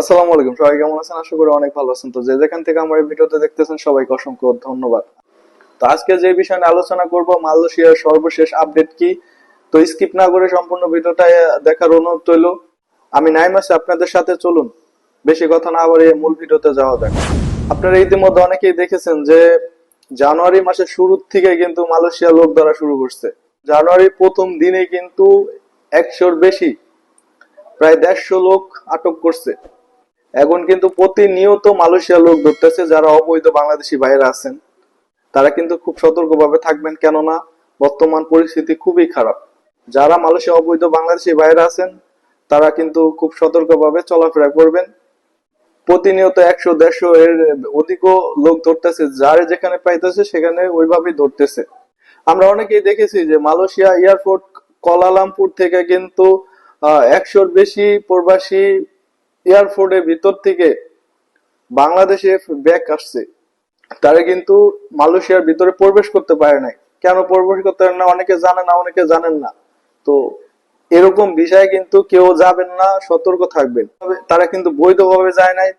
আসসালামু আলাইকুম। সবাই কেমন আছেন? আশা করি অনেক ভালো আছেন। তো যে যেখান থেকে আমার এই ভিডিওতে দেখতেছেন, সবাইকে অসংখ্য ধন্যবাদ। তো আজকে যে বিষয় নিয়ে আলোচনা করব, মালয়েশিয়ার সর্বশেষ আপডেট কি? তো স্কিপ না করে সম্পূর্ণ ভিডিওটা দেখার অনুরোধ আমি আপনাদের সাথে চলুন। বেশি কথা না বাড়িয়ে মূল ভিডিওতে যাওয়া যাক। আপনারা ইতিমধ্যে অনেকেই দেখেছেন যে, জানুয়ারি মাসের শুরুর থেকে কিন্তু মালয়েশিয়া লোক ধরা শুরু করছে। জানুয়ারি প্রথম দিনে কিন্তু একশোর বেশি, প্রায় দেড়শো লোক আটক করছে। এখন কিন্তু প্রতিনিয়ত মালয়েশিয়া লোক ধরতেছে যারা অবৈধ বাংলাদেশি বাইরে আছেন। তারা কিন্তু খুব সতর্কভাবে থাকবেন, কেননা বর্তমান পরিস্থিতি খুবই খারাপ। যারা মালয়েশিয়া অবৈধ বাংলাদেশি বাইরে আছেন, তারা কিন্তু খুব সতর্কভাবে চলাফেরা করবেন। প্রতিনিয়ত একশো, দেড়শো এর অধিকও লোক ধরতেছে, যারে যেখানে পাইতেছে সেখানে ওইভাবেই ধরতেছে। আমরা অনেকেই দেখেছি যে মালয়েশিয়া এয়ারপোর্ট, কলালামপুর থেকে কিন্তু একশোর বেশি প্রবাসী এয়ারপোর্টের ভিতর থেকে বাংলাদেশে ব্যাক আসছে। তারা কিন্তু মালয়েশিয়ার ভিতরে প্রবেশ করতে পারে নাই। কেন প্রবেশ করতে পারে না? অনেকে জানে না, অনেকে জানেন না। তো এরকম বিষয়ে কিন্তু কেউ যাবেন না, সতর্ক থাকবেন। তারা কিন্তু বৈধভাবে যায় নাই।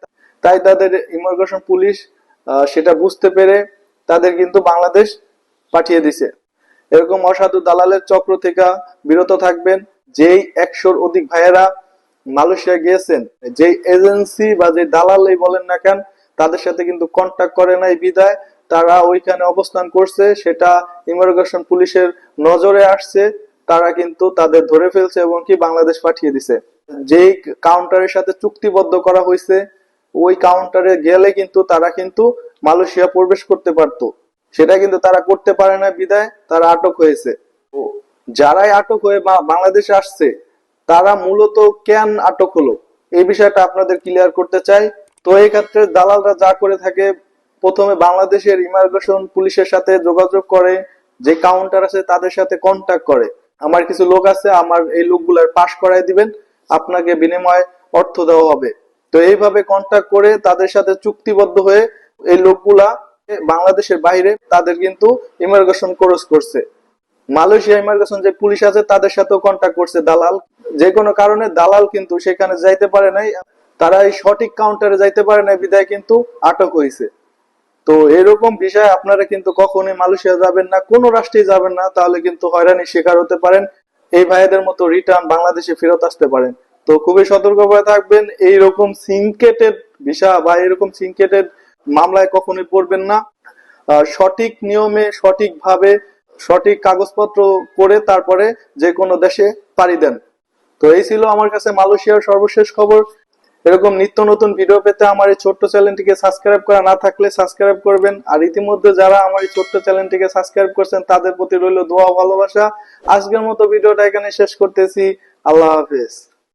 তাই তাদের ইমিগ্রেশন পুলিশ সেটা বুঝতে পেরে তাদের কিন্তু বাংলাদেশ পাঠিয়ে দিছে। এরকম অসাধু দালালের চক্র থেকে বিরত থাকবেন। যেই একশোর অধিক ভাইয়েরা মালয়েশিয়া গিয়েছেন, যে এজেন্সি বা যে দালালই বলেন না কেন, তাদের সাথে কিন্তু কন্ট্যাক্ট করে নাই বিদায়। তারা ওইখানে অবস্থান করছে, সেটা ইমিগ্রেশন পুলিশের নজরে আসছে, তারা কিন্তু তাদের ধরে ফেলছে এবং কি বাংলাদেশ পাঠিয়ে দিছে। যেই কাউন্টারের সাথে চুক্তিবদ্ধ করা হয়েছে, ওই কাউন্টারে গেলে কিন্তু তারা কিন্তু মালয়েশিয়া প্রবেশ করতে পারতো। সেটা কিন্তু তারা করতে পারে না বিদায়, তারা আটক হয়েছে। যারাই আটক হয়ে বাংলাদেশে আসছে তারা মূলত কেন আটক হলো? এই বিষয়টা আপনাদের ক্লিয়ার করতে চাই। তো এই ক্ষেত্রে দালালরা যা করে থাকে, প্রথমে বাংলাদেশের ইমিগ্রেশন পুলিশের সাথে যোগাযোগ করে, যে কাউন্টার আছে তাদের সাথে কন্ট্যাক্ট করে। আমার কিছু লোক আছে, আমার এই লোকগুলার পাশ করাই দিবেন, আপনাকে বিনিময়ে অর্থ দেওয়া হবে। তো এইভাবে কন্ট্যাক্ট করে তাদের সাথে চুক্তিবদ্ধ হয়ে এই লোকগুলা বাংলাদেশের বাইরে তাদের কিন্তু ইমিগ্রেশন ক্রস করছে। মালয়েশিয়া ইমিগ্রেশন যে পুলিশ আছে, তাদের সাথেও কন্ট্যাক্ট করছে দালাল। যে কোনো কারণে দালাল কিন্তু সেখানে যাইতে পারে নাই। তারা এই সঠিক কাউন্টারে যাইতে পারে নাই, বিদায় কিন্তু আটক হয়েছে তো এরকম বিষয় আপনারা কিন্তু কখনোই মালয়েশিয়া যাবেন না, কোন রাষ্ট্রে যাবেন না, তাহলে কিন্তু হয়রানির শিকার হতে পারেন। এই ভাইদের মতো রিটার্ন বাংলাদেশে ফেরত আসতে পারেন। তো খুবই সতর্কভাবে থাকবেন, এইরকম সিনকেটেড বিষয় বা এরকম সিনকেটেড মামলায় কখনোই পড়বেন না। সঠিক নিয়মে, সঠিকভাবে সঠিক কাগজপত্র করে তারপরে যে কোনো দেশে পাড়ি দেন। তো এই ছিল আমার কাছে মালয়েশিয়ার সর্বশেষ খবর। এরকম নিত্য নতুন ভিডিও পেতে আমার এই ছোট্ট চ্যানেলটিকে সাবস্ক্রাইব করা না থাকলে সাবস্ক্রাইব করবেন। আর ইতিমধ্যে যারা আমার এই ছোট্ট চ্যানেলটিকে সাবস্ক্রাইব করছেন, তাদের প্রতি রইল দোয়া ভালোবাসা। আজকের মতো ভিডিওটা এখানে শেষ করতেছি। আল্লাহ হাফেজ।